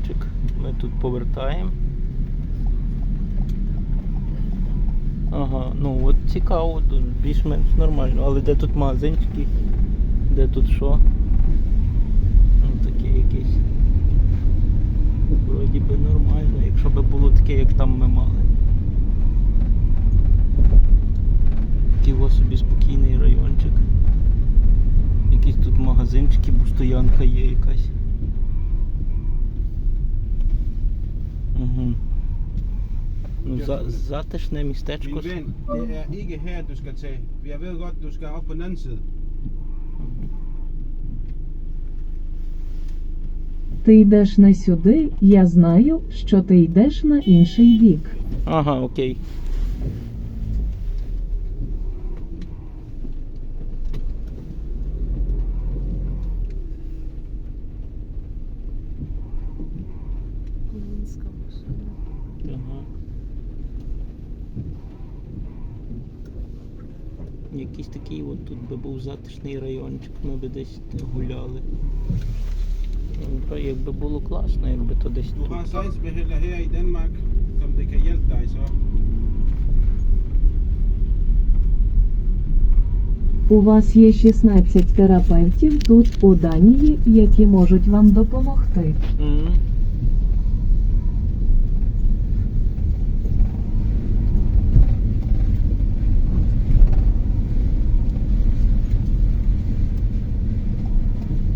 райончик. Ми тут повертаємо. Ага, ну от цікаво, тут більш-менш нормально. Але де тут магазинчики? Де тут що? Ну таке якесь. Вроді би нормально, якщо би було таке, як там ми мали. Такий собі спокійний райончик. Якісь тут магазинчики, бо стоянка є якась. Угу. Затишне містечко. Min ven, det er ikke her, du skal tage. Jeg ved godt, du skal op på den anden side. Ти йдеш не сюди, я знаю, що ти йдеш на інший бік. Ага, окей. Якийсь такий от тут би був затишний райончик, ми би десь гуляли. Якби було класно, якби то десь тут. У вас є 16 терапевтів тут у Данії, які можуть вам допомогти. Мгм.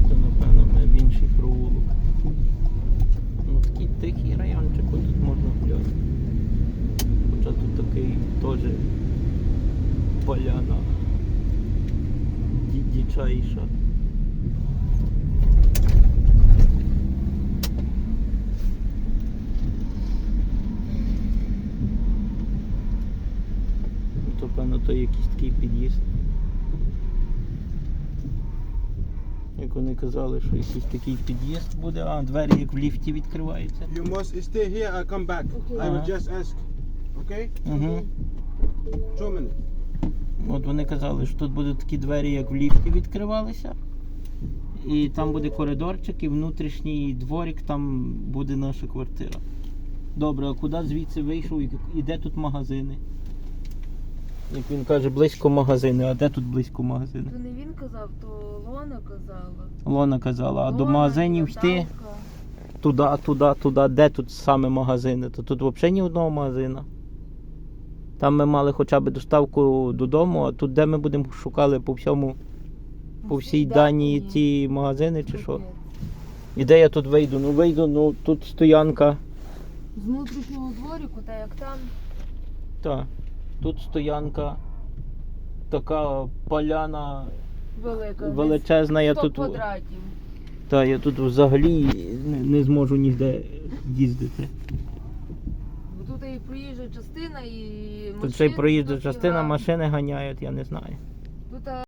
Це, напевно, ми в інший провулок. Ну, такий тихий райончик, от тут можна гуляти. Хоча тут такий теж поляна дичайша. Ну, То, певно, то якийсь такий під'їзд. Як вони казали, що якийсь такий під'їзд буде, а двері як в ліфті відкриваються. You must stay here and come back. I will just ask. Okay? Угу. Two minutes. От вони казали, що тут будуть такі двері, як в ліфті відкривалися. І там буде коридорчик, і внутрішній дворик, там буде наша квартира. Добре, а куди звідси вийшов і де тут магазини? Як він каже, близько магазини, а де тут близько магазини? То не він казав, то Лона казала. Лона казала, а до магазинів йти туди, туди, туди, де тут саме магазини? То тут взагалі ні одного магазина. Там ми мали хоча б доставку додому, а тут де ми будемо шукали по всьому, по всій Данії ті магазини чи що? І де я тут вийду? Ну вийду, ну тут стоянка. З внутрішнього дворіку, та як там. Та, тут стоянка. Така поляна Велика. величезна. Я тут, квадратів. та, я тут взагалі не, не зможу ніде їздити. І проїжджа частина, і Тут ще й проїжджа частина, машини ганяють, я не знаю.